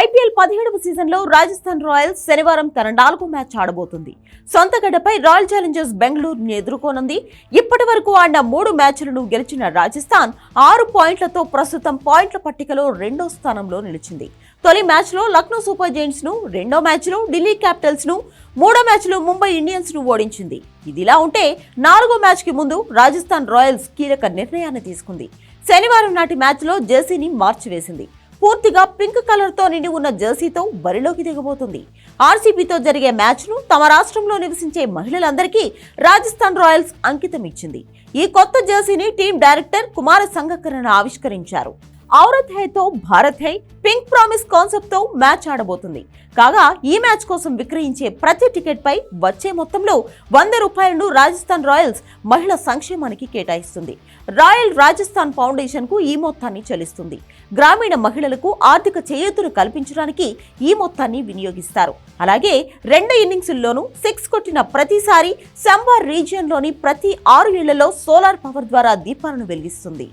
IPL పదిహేడవ సీజన్లో Rajasthan Royals శనివారం తన నాలుగో మ్యాచ్ ఆడబోతుంది. సొంత గడ్డపై రాయల్ ఛాలెంజర్స్ బెంగళూరుని ఎదుర్కోనుంది. ఇప్పటి వరకు ఆడిన మూడు మ్యాచ్లను గెలిచిన రాజస్థాన్ ఆరు పాయింట్లతో ప్రస్తుతం పాయింట్ల పట్టికలో రెండో స్థానంలో నిలిచింది. తొలి మ్యాచ్లో లక్నో సూపర్ జైంట్స్ను రెండో మ్యాచ్లో ఢిల్లీ క్యాపిటల్స్ను మూడో మ్యాచ్లో ముంబై ఇండియన్స్ను ఓడించింది. ఇదిలా ఉంటే నాలుగో మ్యాచ్కి ముందు రాజస్థాన్ రాయల్స్ కీలక నిర్ణయాన్ని తీసుకుంది. శనివారం నాటి మ్యాచ్లో జెర్సీని మార్చివేసింది. పూర్తిగా పింక్ కలర్తో నిండి ఉన్న జెర్సీతో బరిలోకి దిగబోతుంది. ఆర్సీబీతో జరిగే మ్యాచ్ను తమ రాష్ట్రంలో నివసించే మహిళలందరికీ రాజస్థాన్ రాయల్స్ అంకితం ఇచ్చింది. ఈ కొత్త జెర్సీని టీం డైరెక్టర్ కుమార సంగకరణ ఆవిష్కరించారు. ఔరత్ హై తో భారత్ హై పింక్ ప్రామిస్ కాన్సెప్ట్తో మ్యాచ్ ఆడబోతుంది. కాగా ఈ మ్యాచ్ కోసం విక్రయించే ప్రతి టికెట్ పై వచ్చే మొత్తంలో వంద రూపాయలను రాజస్థాన్ రాయల్స్ మహిళ సంక్షేమానికి కేటాయిస్తుంది. రాయల్ రాజస్థాన్ ఫౌండేషన్కు ఈ మొత్తాన్ని చెల్లిస్తుంది. గ్రామీణ మహిళలకు ఆర్థిక చేయూతను కల్పించడానికి ఈ మొత్తాన్ని వినియోగిస్తారు. అలాగే రెండు ఇన్నింగ్స్ల్లోనూ సిక్స్ కొట్టిన ప్రతిసారి సంబార్ రీజియన్లోని ప్రతి ఆరు ఇళ్ళలో సోలార్ పవర్ ద్వారా దీపాలను వెలిగిస్తుంది.